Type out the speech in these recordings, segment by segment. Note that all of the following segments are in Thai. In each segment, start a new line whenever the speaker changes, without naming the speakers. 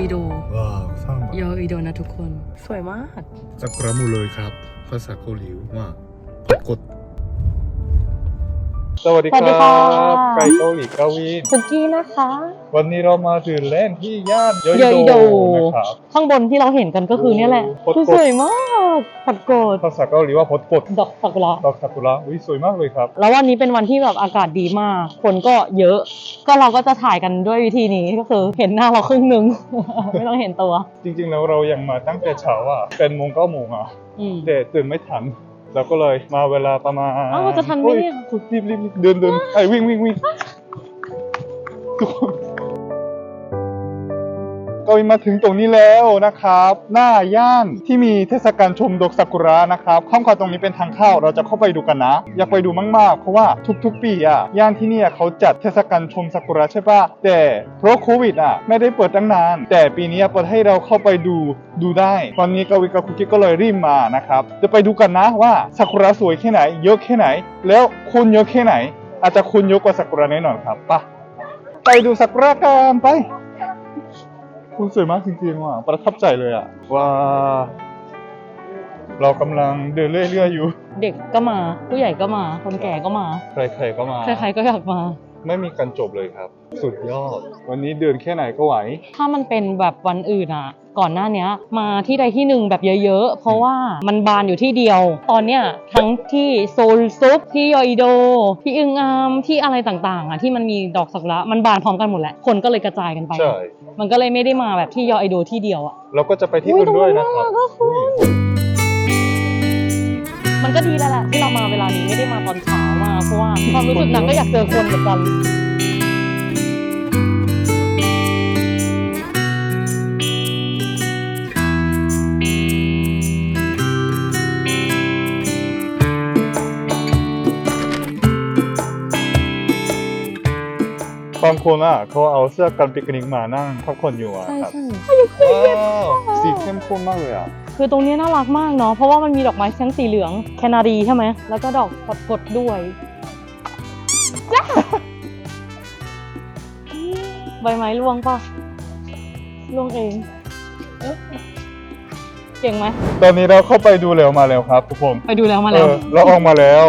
อีโดว้าวสร้าง
ยออีโดนะทุกคน สวยมาก
สักกระมูเลยครับ ภาษาเกาหลีว่าปรากด สวัสดี
สวัส
ค
ดี
รั
ค่ะ
บ ไก่เกาหลีกาวิน
คุกกี้นะคะ
วันนี้เรามาถึงเล่นที่ย่านโย
โยอิ
อิ
โด
โด นะครับ
ข้างบนที่เราเห็นกันก็คือเนี่ยแหละ
โอ้โห
คือสวยมากผัดโกด
ภาษาเกาหลีว่าพดกด
ดอกซากุระ
ดอกซากุระอุ้ยสวยมากเลยครับ
แล้ววันนี้เป็นวันที่แบบอากาศดีมาก คนก็เยอะ ก็เราก็จะถ่ายกันด้วยวิธีนี้ก็คือเห็นหน้าเราครึ่งหนึ่งไม่ต้องเห็นตัว
จริงๆแล้วเรายังมาตั้งแต่เช้าอะเป็นโมงเก้าโมงอะ
อืม
แต่ตื่นไม่ทัน เราก็เลยมาเวลาประมาณ
อ้าวจะทันไหมเนี่ย
โอ้รีบรีบรีบเดินเดินไอ้ยวิ่งวิ่งวิ่งทุกคน ก็มาถึงตรงนี้แล้วนะครับ หน้าย่านที่มีเทศกาลชมดอกซากุระนะครับข้ามคอยตรงนี้เป็นทางเข้าเราจะเข้าไปดูกันนะ อยากไปดูมากๆ เพราะว่าทุกๆ ปีอะย่านที่เนี่ยเขาจัดเทศกาลชมซากุระใช่ปะแต่เพราะโควิดอะไม่ได้เปิดตั้งนาน แต่ปีนี้เปิดให้เราเข้าไปดูดูได้ ตอนนี้กาวิกับคุกกี้ก็เลยรีบมานะครับจะไปดูกันนะว่าซากุระสวยแค่ไหน เยอะแค่ไหน แล้วคนเยอะแค่ไหน อาจจะคนเยอะกว่าซากุระแน่นอนครับไปะไปดูซากุระกันไป คุณสวยมากจริงๆว่ะประทับใจเลยอะว้าเรากำลังเดินเรื่อยๆอยู่
เด็กก็มา ผู้ใหญ่ก็มา คนแก่ก็มา
ใครๆก็มา
ใครๆก็อยากมา
ไม่มีการจบเลยครับ สุดยอด วันนี้เดินแค่ไหนก็ไหว
ถ้ามันเป็นแบบวันอื่นอะ ก่อนหน้าเนี้ยมาที่ใดที่หนึ่งแบบเยอะ ๆ เพราะว่ามันบานอยู่ที่เดียว ตอนเนี้ยทั้งที่โซลซุปที่ยออิโด ที่อึงอามที่อะไรต่างๆอะที่มันมีดอกซากุระมันบานพร้อมกันหมดแหละคนก็เลยกระจายกันไป
ใช่
มันก็เลยไม่ได้มาแบบที่ยออิโดที่เดียวอะ
เราก็จะไปที่อื่นด้วยนะครับ
อุ๊ยตรงนั้นน่ะก็คือ
อุ้ย
มันก็ดีแล้วแหละที่เรามาเวลานี้ไม่ได้มาตอนเช้ามาเพราะว่าความรู้สึกนั้นก็อยากเจอคนเหมือนกันา
งคนอะเขาเอาเสื้อกันปิกนิกมานั่งพักผ่อนอยู่อะ
ใช่
ครับ
ใช่
ว้าวสีเข้มข้นมากเลยอะ
คือตรงนี้น่ารักมากเนาะเพราะว่ามันมีดอกไม้ทั้งสีเหลืองแคนารีใช่ไหมแล้วก็ดอกกดกดๆด้วยจ้าใบไม้ร่วงป่ะร่วงเองเอ๊ะเก่งไหม
ตอนนี้เราเข้าไปดูแล้วมาแล้วครับทุกคน
ไปดูแล้วมาแล้ว
เออเราออกมาแล้ว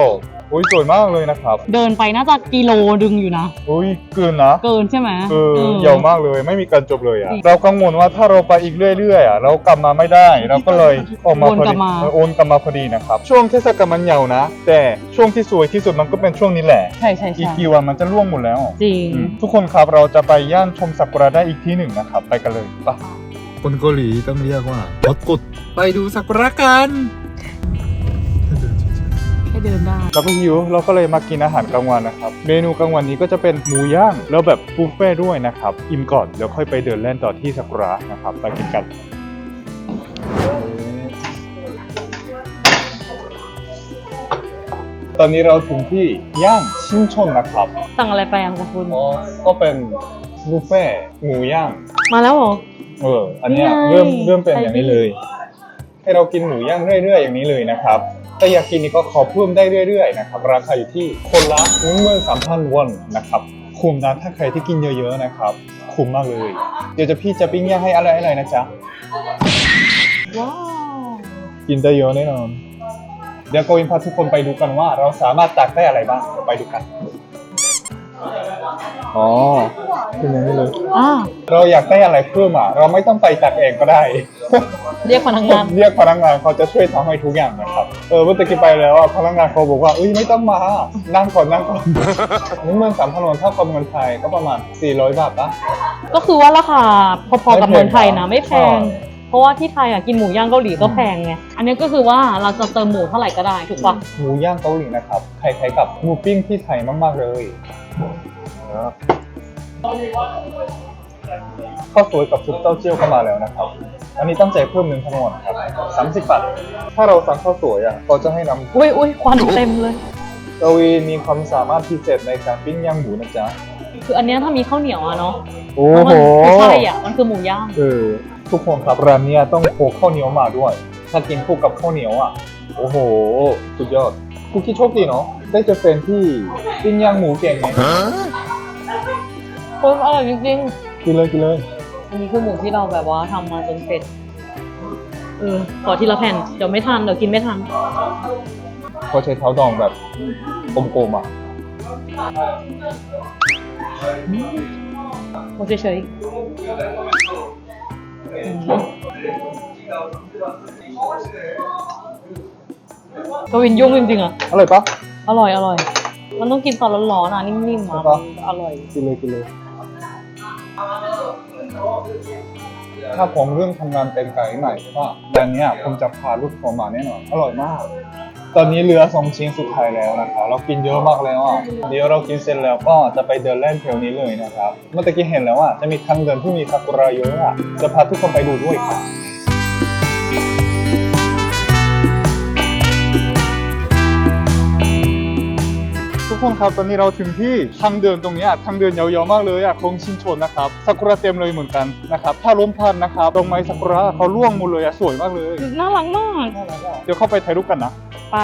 อุ้ยสวยมากเลยนะครับ
เดินไปน่าจะกิโลดึงอยู่นะ
อุ้ยเกินนะ
เกินใช่ไหม
เออ
เออ
ยาวมากเลยไม่มีการจบเลยอะ
จริง
เรากังวลว่าถ้าเราไปอีกเรื่อยๆอะเรากลับมาไม่ได้เราก็เลยออกมา
วน
พอก
ลั
ดี
บมา
เออโอนกลับมาพอดีนะครับ ช่วงเทศกาลมันยาวนะ แต่ช่วงที่สวยที่สุดมันก็เป็นช่วงนี้แหละ
ใช่ใช่
อีก
ใช่
กี่วันมันจะล่วงหมดแล้ว
จริง
อืมทุกคนครับเราจะไปย่านชมซากุระได้อีกที่หนึ่งนะครับ ไปกันเลยปะคนเกาหลีต้องเรียกว่ารถกดไปดูซากุระกัน
แค่ เดินได้
เราก็หิวเราก็เลยมากินอาหารกลางวันนะครับ เมนูกลางวันนี้ก็จะเป็นหมูย่างแล้วแบบบุฟเฟ่ต์ด้วยนะครับอิ่มก่อนแล้วค่อยไปเดินเล่นต่อที่ซากุระนะครับไปกินกันตอนนี้เราถึงที่ย่างชินชนนะครับ
สั่งอะไรไปอะคุณ
อ๋อก็เป็นบุฟเฟ่ต์หมูย่าง
มาแล้วเหรอ
เอออันเนี้ย
นี่ไง
เริ่มเริ่มเป็นอย่างนี้
ไอ
เลย ให้เรากินหมูย่างเรื่อยๆอย่างนี้เลยนะครับ แต่อยากกินนี่ก็ขอเพิ่มได้เรื่อยๆนะครับราคาอยู่ที่คนละหนึ่งหมื่นสามพันวอนนะครับคุ้มนะถ้าใครที่กินเยอะๆนะครับคุ้มมากเลย เดี๋ยวจะพี่จะปิ้งย่างให้อะไรอะไรนะจ๊ะ
ว้าว
กินได้เยอะแน่นอนเดี๋ยวโกอินพาทุกคนไปดูกันว่า เราสามารถตักได้อะไรบ้างเดี๋ยวไปดูกันอ๋อเป็นอย่างนี้เลย
อ่า
เราอยากได้อะไรเพิ่มอะเราไม่ต้องไปตักเองก็ได้
เรียกพนักงาน
เรียกพนักงานเขาจะช่วยทำให้ทุกอย่างนะครับ เออเมื่อตะกี้ไปแล้วอะพนักงานเขาบอกว่าเอ้ยไม่ต้องมา นั่งก่อนนั่งก่อน นี่เมืองสามพันวอนเท่ากับเงินไทยก็ประมาณ 400 บาทปะ
ก็คือว่าราคาพอๆกับ
ไม่แพง
เมืองไทยนะ ไม่แพง
ใช่
เพราะว่าที่ไทยอะกินหมูย่างเกาหลีก็แพงไง อันนี้ก็คือว่าเราจะเติมหมูเท่าไหร่ก็ได้ถูกปะ
หมูย่างเกาหลีนะครับคล้ายๆกับหมูปิ้งที่ไทยมากๆเลย ข้าวสวยกับซุปเต้าเจี้ยวก็มาแล้วนะครับ อันนี้ต้องใจายเพิ่มหนึ่งทั้งหมดครับ30บาท ถ้าเราสั่งข้าวสวยอะเขาจะให้นำ
อุ้ยอุ้ยควันเต็มเลย
กวีมีความสามารถพิเศษในการปิ้งย่างหมูนะจ๊ะ
คืออันเนี้ยถ้ามีข้าวเหนียวอะเนาะ
โอ้
เพราะ
โห
มันไม่ใช่อะมันคือหมูย่าง
เออทุกคนครับร้านเนี้ยต้องโขกข้าวเหนียวมาด้วย ถ้ากินคู่กับข้าวเหนียวอะ โอ้โห สุดยอดคุกกี้โชคดีเนาะ ได้เจอแฟนที่ปิ้งย่างหมูเก่งไง
โอ้ยอร่อยจริง
กินเลยกินเลย
อันนี้คือหมูที่เราแบบว่าทำมาจนเสร็จเออขอทีละแผ่นเดี๋ยวไม่ทันเดี๋ยวกินไม่ทัน
เขาใช้เท้าดองแบบกลมๆอะ
โอเฉยๆอืมกวินยุ่งจริงๆอะ
อร่อยปะ
อร่อยอร่อย มันต้องกินตอนร้อนๆอะนิ่มๆอะ
ใช่ปะ
มันอร่อย
กินเลยกินเลย ถ้าผมเรื่องทำงานเป็นไก่ใหม่ก็แต่เนี้ยผมจะพาลูกผมมาแน่นอน อร่อยมาก ตอนนี้เหลือสองชิ้นสุดท้ายแล้วนะครับ เรากินเยอะมากแล้วอะเดี๋ยวเรากินเสร็จแล้วก็จะไปเดินเล่นแถวนี้เลยนะครับ เมื่อกี้เห็นแล้วอะจะมีทางเดินที่มีซากุระเยอะอะจะพาทุกคนไปดูด้วยครับ คนครับตอนนี้เราถึงที่ทางเดินตรงเนี้ยทางเดินยาวๆมากเลยอะโคงชินชนนะครับซากุระเต็มเลยเหมือนกันนะครับถ้าล้มพันนะครับตรงไม้ซากุระเขาร่วงหมดเลยอะสวยมากเลย
น่ารักมาก
เดี๋ยวเข้าไปถ่ายรูปกันนะ
ไป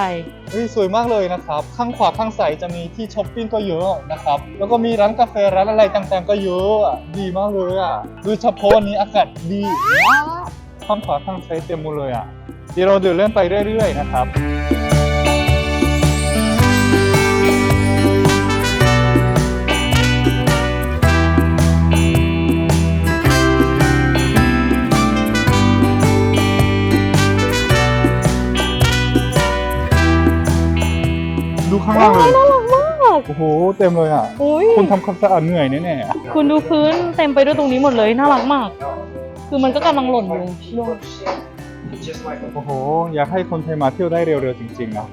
เฮ้ยสวยมากเลยนะครับ ข้างขวาข้างซ้ายจะมีที่ช้อปปิ้งก็เยอะนะครับ แล้วก็มีร้านกาแฟร้านอะไรต่างๆก็เยอะอะดีมากเลยอะโดยเฉพาะวันนี้อากาศดีมากข้างขวาข้างซ้ายเต็มหมดเลยอะเดี๋ยวเราเดินเล่นไปเรื่อยๆนะครับ ดูข้างล่างเลย
น่ารักมาก
โอ้โหเต็มเลยอะ
อุ้ย
คุณทำความสะอาดเหนื่อยแน่ๆอะ
คุณดูพื้นเต็มไปด้วยตรงนี้หมดเลยน่ารักมาก คือมันก็กำลังหล่นอยู่ด้วย
โอ้โหอยากให้คนไทยมาเที่ยวได้เร็วๆจริงๆนะ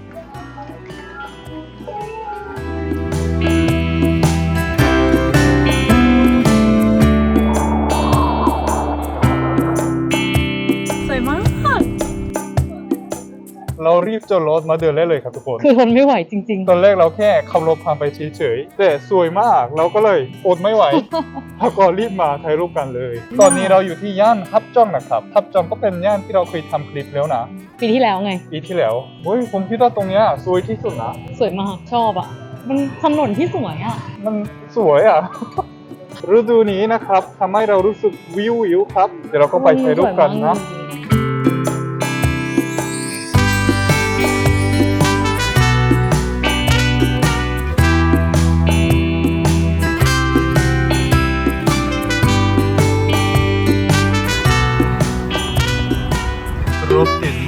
รารีบจอดรถมาเดินเล่นเลยครับทุกคน
คือทนไม่ไหวจริง
ตอนแรกเราแค่ขับรถผ่านไปเฉยๆ แต่สวยมากเราก็เลยอดไม่ไหวแล้วก็รีบมาถ่ายรูปกันเลย ตอนนี้เราอยู่ที่ย่านฮับจ้องนะครับฮับจ้องก็เป็นย่านที่เราเคยทำคลิปแล้วนะ
ๆปีที่แล้วไง
ปีที่แล้ว เฮ้ยผมคิดว่าตรงเนี้ยสวยที่สุดนะ
สวยมากชอบอะ มันถนนที่สวยอะ
มันสวยอะฤดูนี้นะครับทำให้เรารู้สึกวิววิวๆครับ เดี๋ยวเราก็ไปถ่ายรูปกันนะ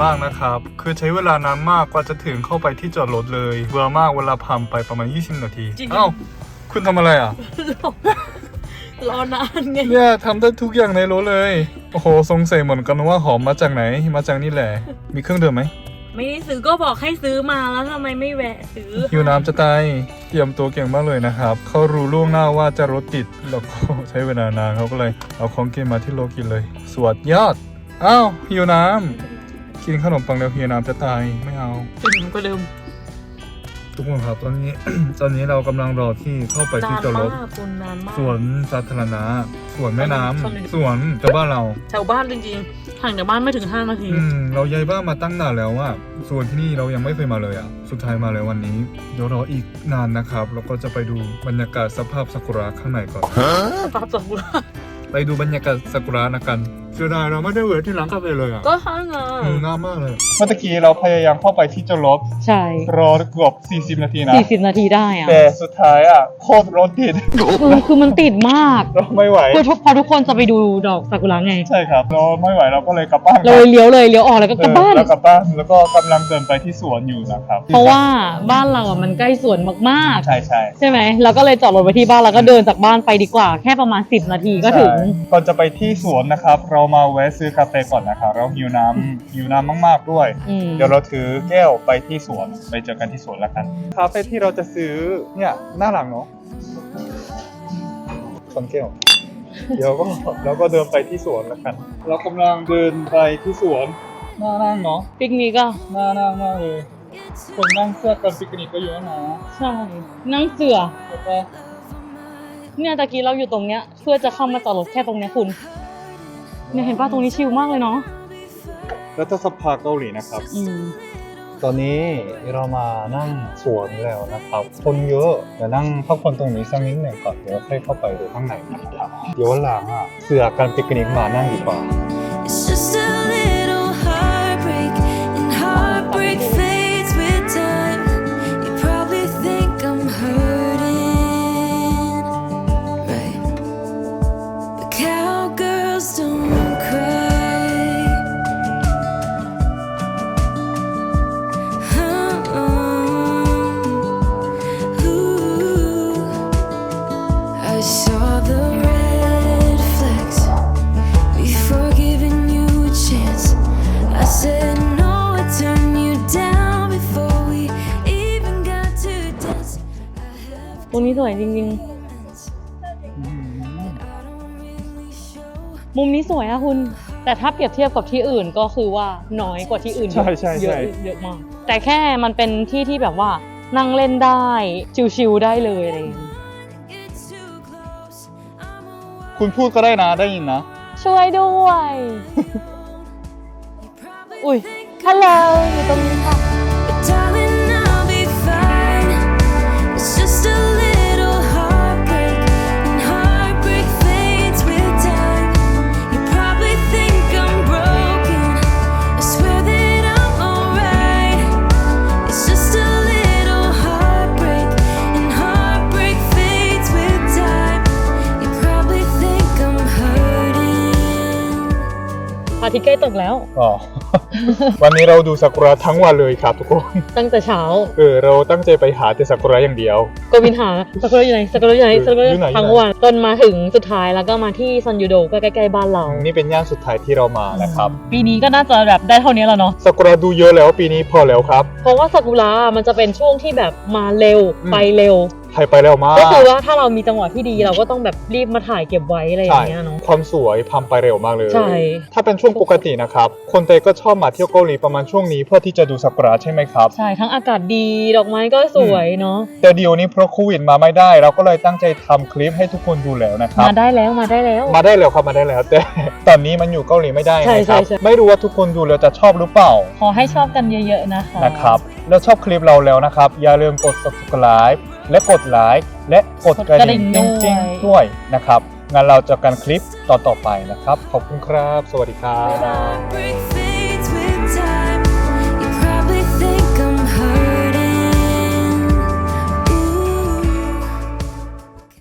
มากนะครับ คือใช้เวลานานมากกว่าจะถึงเข้าไปที่จอดรถเลยเบื่อมากเวลาผ่านไปประมาณ 20 นาที
จริง
เอ้า คุณทำอะไรอะ
รอนานไง
เนี่ยทำได้ทุกอย่างในรถเลย โอ้โห สงสัยเหมือนกันว่าหอมมาจากไหน มาจากนี่แหละ มีเครื่องดื่มไหม
ไม่ได้ซื้อก็บอกให้ซื้อมาแล้วทำไมไม่แวะซื้อ
หิวน้ำจะตาย เตรียมตัวเก่งมากเลยนะครับ เขารู้ล่วงหน้าว่าจะรถติด แล้วก็ ใช้เวลานานเขาก็เลย เอาของกินมาที่โลกินเลย สวดยอด อ้าวหิวน้ำ กินขนมปังแล้วหิวน้ำจะตายไม่เอา
ถึงก็เดิม
ทุกคนครับตอนนี้ ตอนนี้เรากำลังรอที่เข้าไปที่จอดรถ
คุณนานมาก
สวนสาธารณะสวนแม่น้ำ
สวน
สวนกับบ้านเรา
แถวบ้านจริงๆห่างจากบ้านไม่ถึง5นาที
อืมเราย้ายบ้านมาตั้งนานแล้วอะส่วนที่นี่เรายังไม่เคยมาเลยอะสุดท้ายมาแล้ววันนี้เดี๋ยวรออีกนานนะครับแล้วก็จะไปดูบรรยากาศสภาพซากุระข้างในก่อน
สภาพสมบูรณ์
ไปดูบรรยากาศซากุระนะกัน เสียดายเราไม่ได้เวทที่ร้านกาแฟเลยอะ
ก็ห้างอะ
อืมน่ามากเลย เมื่อกี้เราพยายามเข้าไปที่จอดรถ
ใช่
รอเกือบ40 นาทีนะ
40นาทีได้อะ
แต่สุดท้ายอะโคตรรถติด
คือคือมันติดมาก
เราไม่ไหว
คือทุกพอทุกคนจะไปดูดอกซากุระไง
ใช่ครับ เราไม่ไหวเราก็เลยกลับบ้าน
เราเลยเลี้ยวเลยเลี้ยวออกแล้วก็กลับบ้าน
เออแล้วกลับบ้านแล้วก็กำลังเดินไปที่สวนอยู่นะครับ
เพราะว่าบ้านเราอะมันใกล้สวนมาก
ใช่ใช่
ๆ ใช่ไหมเราก็เลยจอดรถไว้ที่บ้านแล้วก็เดินจากบ้านไปดีกว่า แค่ประมาณ 10 นาทีก็ถึง
ใช่ก่อนจะไปที่สวนนะครับ เรามาแวะซื้อกาแฟก่อนนะครับเราหิวน้ำหิวน้ำมากๆด้วย
อืม
เดี๋ยวเราถือแก้วไปที่สวนไปเจอกันที่สวนแล้วกันคาเฟ่ที่เราจะซื้อเนี่ยหน้าหลังเนาะสองแก้วเดี๋ยวก็เราก็เดินไปที่สวนแล้วกัน เรากำลังเดินไปที่สวนน่านั่งเนาะ
ปิกนิกก็
น่านั่งมากเลย คนนั่งเสื้อกันปิกนิกก็เยอะนะ
ใช่นั่งเสือ
แล้วก็
เนี่ยตะกี้เราอยู่ตรงเนี้ย เพื่อจะเข้ามาจอดรถแค่ตรงเนี้ยคุณ เนี่ยเห็นป่ะตรงนี้ชิลมากเลยเนาะ
รัฐสภาเกาหลีนะครับ
อืม
ตอนนี้เรามานั่งสวนแล้วนะครับ คนเยอะเดี๋ยวนั่งพักผ่อนตรงนี้สักนิดหนึ่งก่อนเดี๋ยวค่อยเข้าไปดูข้างในนะครับ เดี๋ยววันหลังอะเสือการปิกนิกมานั่งดีกว่า
It's just a little
ตรงนี้สวยจริง
moments that I don't really show.
ๆมุมนี้สวยอะคุณ แต่ถ้าเปรียบเทียบกับที่อื่นก็คือว่าน้อยกว่าที่อื่นเยอะ
ใช่ใช่
เย
ใช่
อะเยอะมาก แต่แค่มันเป็นที่ที่แบบว่านั่งเล่นได้ ชิลๆได้เลยอะไรอย่างงี้
Get too close. I'm a wild
คุณพูดก็ได้นะได้ยินนะ
ช่วยด้วย
probably
อุ้ย
think
ฮัลโหลอยู่ตรงนี้ค่ะ
But darling,
ระอาทิตย์ใกล้ตกแล้ว
อ๋อ วันนี้เราดูซากุระทั้งวันเลยครับทุกคน
ตั้งแต่เช้า
เออ เราตั้งใจไปหาแต่ซากุระอย่างเดียว
โกวินหาสกุระอยู่ไหนสกุระอยู่ไหนสกุระ
อยู่ไหน
ทั้งวันจนมาถึงสุดท้ายแล้วก็มาที่ซันยูโดก็ใกล้ๆบ้านเรา
นี่เป็นย่านสุดท้ายที่เรามานะครับ
ปีนี้ก็น่าจะแบบได้เท่านี้แล้วเนาะ
ซากุระดูเยอะแล้วปีนี้พอแล้วครับ
เพราะว่าซากุระมันจะเป็นช่วงที่แบบมาเร็ว
อืม
ไปเร็ว
ไทยไปแล้วมาก
ก็คือว่าถ้าเรามีจังหวะที่ดีเราก็ต้องแบบรีบมาถ่ายเก็บไว้อะไรอย่า
ใช่
งเงี้ยเนาะ
ความสวยพัมไปเร็วมากเลย
ใช่
ถ้าเป็นช่วงปกตินะครับคนไทยก็ชอบมาเที่ยวเกาหลีประมาณช่วงนี้เพื่อที่จะดูซากุระใช่ไหมครับ
ใช่ทั้งอากาศดีดอกไม้ก็สวยเนาะ
แต่เดี๋ยวนี้เพราะโควิดมาไม่ได้ เราก็เลยตั้งใจทำคลิปให้ทุกคนดูแล้วนะครับ
มาได้แล้วมาได้แล้ว
มาได้แล้วครับมาได้แล้วแต่ตอนนี้มันอยู่เกาหลีไม่ได้
ใช่
นะครับ
ใช่ใช่
ไม่รู้ว่าทุกคนดูแล้วจะชอบหรือเปล่า
ขอให้ชอบกันเยอะๆนะคะ
นะครับแล้วชอบคลิปเราแล้วนะครับอย่าลืมกด subscribe และกดไลค์และกดกระดิ่งจริงๆด้วยนะครับงั้นเราเจอกันคลิปต่อๆไปนะครับ ขอบคุณครับ สวัสดีครับ
Heartbreak